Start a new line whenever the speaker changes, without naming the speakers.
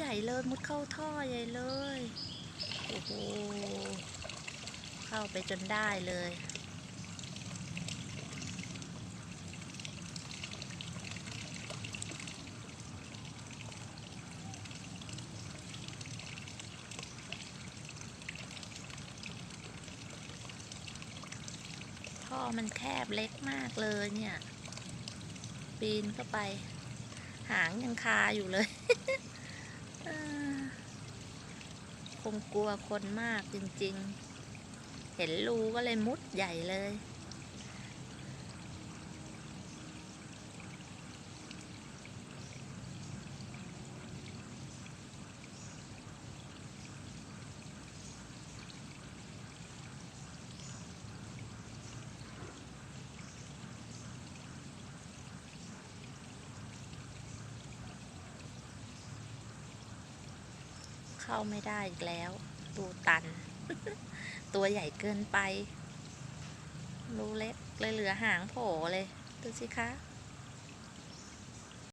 ใหญ่เลยมุดเข้าท่อใหญ่เลย โอ้โห เข้าไปจนได้เลย ท่อมันแคบเล็กมากเลยเนี่ย ปีนเข้าไป หางยังคาอยู่เลย คงกลัวคนมากจริงๆ เห็นรูก็เลยมุดใหญ่เลย เข้าไม่ได้อีกแล้วตูตัน ตัวใหญ่เกินไป รูเล็กเลยเหลือหางโผล่เลย ดูสิคะ